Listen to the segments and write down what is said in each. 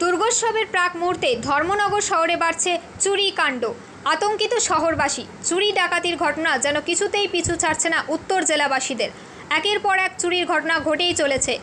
দুর্গোৎসবের প্রাক মুহূর্তে ধর্মনগর শহরে বাড়ছে চুরি কাণ্ড। আতঙ্কিত শহরবাসী, চুরি ডাকাতির ঘটনা যেন কিছুতেই পিছু ছাড়ছে না উত্তর জেলাবাসীদের। একের পর এক চুরির ঘটনা ঘটেই চলেছে।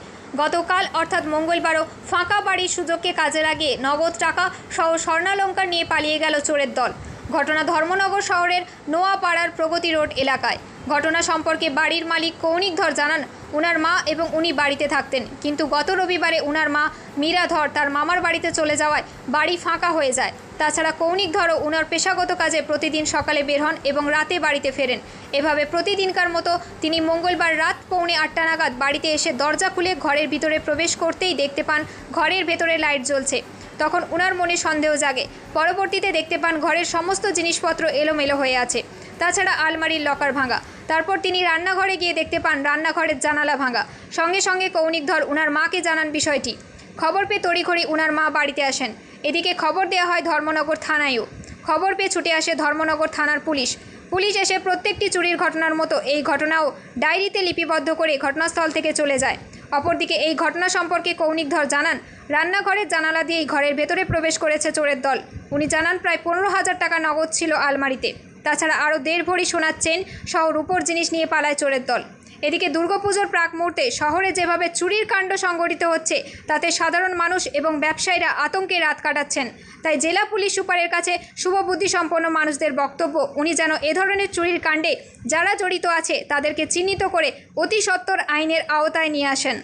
গতকাল, অর্থাৎ মঙ্গলবারও ফাঁকা বাড়ির সুযোগকে কাজে লাগিয়ে নগদ টাকা সহ স্বর্ণালঙ্কার নিয়ে পালিয়ে গেল চোরের দল। ঘটনা ধর্মনগর শহরের নোয়াপাড়ার প্রগতি রোড এলাকায়। ঘটনা সম্পর্কে বাড়ির মালিক কৌণিকধর জানান, উনার মা এবং উনি বাড়িতে থাকতেন। কিন্তু গত রবিবারে উনার মা মীরা ধর তার মামার বাড়িতে চলে যাওয়ায় বাড়ি ফাঁকা হয়ে যায়। তাছাড়া কৌণিকধরও উনার পেশাগত কাজে প্রতিদিন সকালে বের হন এবং রাতে বাড়িতে ফেরেন। এভাবে প্রতিদিনকার মতো তিনি মঙ্গলবার রাত পৌনে আটটা নাগাদ বাড়িতে এসে দরজা খুলে ঘরের ভিতরে প্রবেশ করতেই দেখতে পান, ঘরের ভেতরে লাইট জ্বলছে। তখন উনার মনে সন্দেহ জাগে। পরবর্তীতে দেখতে পান ঘরের সমস্ত জিনিসপত্র এলোমেলো হয়ে আছে। তাছাড়া আলমারির লকার ভাঙা। তারপর তিনি রান্নাঘরে গিয়ে দেখতে পান রান্নাঘরের জানালা ভাঙা। সঙ্গে সঙ্গে কৌণিকধর উনার মাকে জানান বিষয়টি। খবর পেয়ে তড়িঘড়ি উনার মা বাড়িতে আসেন। এদিকে খবর দেওয়া হয় ধর্মনগর থানায়ও। খবর পেয়ে ছুটে আসে ধর্মনগর থানার পুলিশ। পুলিশ এসে প্রত্যেকটি চুরির ঘটনার মতো এই ঘটনাও ডায়েরিতে লিপিবদ্ধ করে ঘটনাস্থল থেকে চলে যায়। অপরদিকে এই ঘটনা সম্পর্কে কৌণিকধর জানান, রান্নাঘরের জানালা দিয়েই ঘরের ভেতরে প্রবেশ করেছে চোরের দল। উনি জানান, প্রায় পনেরো হাজার টাকা নগদ ছিল আলমারিতে। তাছাড়া আরও দেড় ভরি সোনার চেন সহ রূপোর জিনিস নিয়ে পালায় চোরের দল। এদিকে দুর্গাপুজোর প্রাক মুহূর্তে শহরে যেভাবে চুরির কাণ্ড সংগঠিত হচ্ছে তাতে সাধারণ মানুষ এবং ব্যবসায়ীরা আতঙ্কে রাত কাটাচ্ছেন। তাই জেলা পুলিশ সুপারের কাছে শুভবুদ্ধি সম্পন্ন মানুষদের বক্তব্য উনি যেন এ ধরনের চুরির কাণ্ডে যারা জড়িত আছে তাদেরকে চিহ্নিত করে অতি সত্বর আইনের আওতায় নিয়ে আসেন।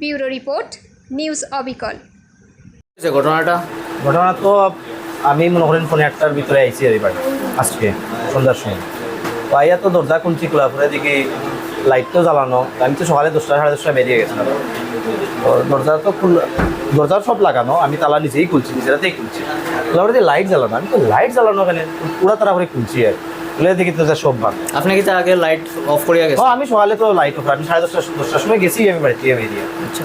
ব্যুরো রিপোর্ট নিউজ অবিকল। যে ঘটনাটা? ঘটনা তো আমি মনে করেন ফোনে একটার ভিতরে আর এবার আজকে সন্ধ্যার সময়। তো আইয়া তো দরজা খুলছি খোলা পরে দেখি লাইট তো জ্বালানো। আমি তো সকালে দশটা সাড়ে দশটা বেরিয়ে গেছিলাম। তো দরজা তো খুল দরজা সব লাগানো আমি তালা নিজেই খুলছি নিজেরাতেই খুলছি। খোলা পরে লাইট জ্বালানো আমি তো লাইট জ্বালানো কেন? পুরা তারা করে খুলছি আর। খুলে দেখি তো সব ভাগ। আপনি কি তার আগে লাইট অফ করিয়া ও গেছেন আমি সকালে তো লাইট অফ আমি সাড়ে দশটা দশটার সময় গেছি আমি বাড়িতে বেরিয়ে। আচ্ছা।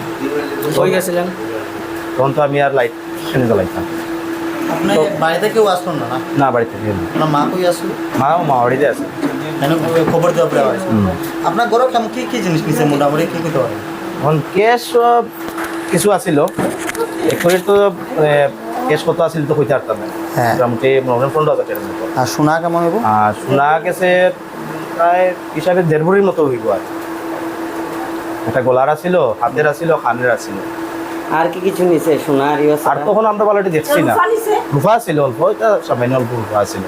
গেছিলেন? তখন তো আমি আর লাইট সেনে জ্বালাইতাম। বাড়িতে কেউ আসলো না? না না বাড়িতে আপনার মা কই আসলো? মা মা বাড়িতে আছে। কেন খবর দেওয়া পরে আপনার ঘরে কেমন কি কি জিনিস নিছে মোটামুটি? কি করতে পারে এখন ক্যাশ কিছু তো ক্যাশ কত তো পারতাম হ্যাঁ। মোটামুটি পনেরো হাজার টাকার মতো। আর সোনা কেমন হইব? আর সোনা গেছে প্রায় হিসাবে দেড় ভরির মতো হইব আর একটা গলার আছিল হাতের আছিল খানের আছিল। আর কি কিছু নিছে? সোনার আর তখন আমরা বালাটি দেখছি না। রুফা ছিল অল্প এটা সামান্য অল্প রুফা ছিল।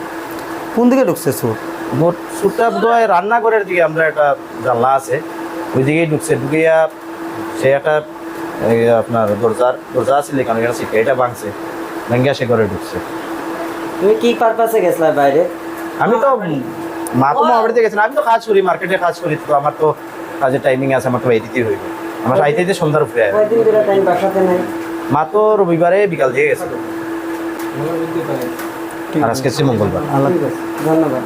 কোন দিকে ঢুকছে সুর মোট সুটটা বোধ হয় রান্নাঘরের দিকে আমরা একটা জানলা আছে। ওই দিকেই ঢুকছে ঢুকিয়া সে একটা আপনার দরজার দরজা আছিল এখানে এখানে শিখে এটা ভাঙছে। ভেঙ্গিয়া সে ঘরে ঢুকছে। তুমি কি পারপাসে গেছলা বাইরে? আমি তো মা তো মা বাড়িতে গেছেন আমি তো কাজ করি মার্কেটে কাজ করি তো আমার তো কাজের টাইমিং আছে আমার তো বাইরেতেই হইব আমার আইতে আইতে সন্ধ্যার উপরে মা তো রবিবারে বিকাল দিয়ে গেছে। আর আজকে মঙ্গলবার। ধন্যবাদ।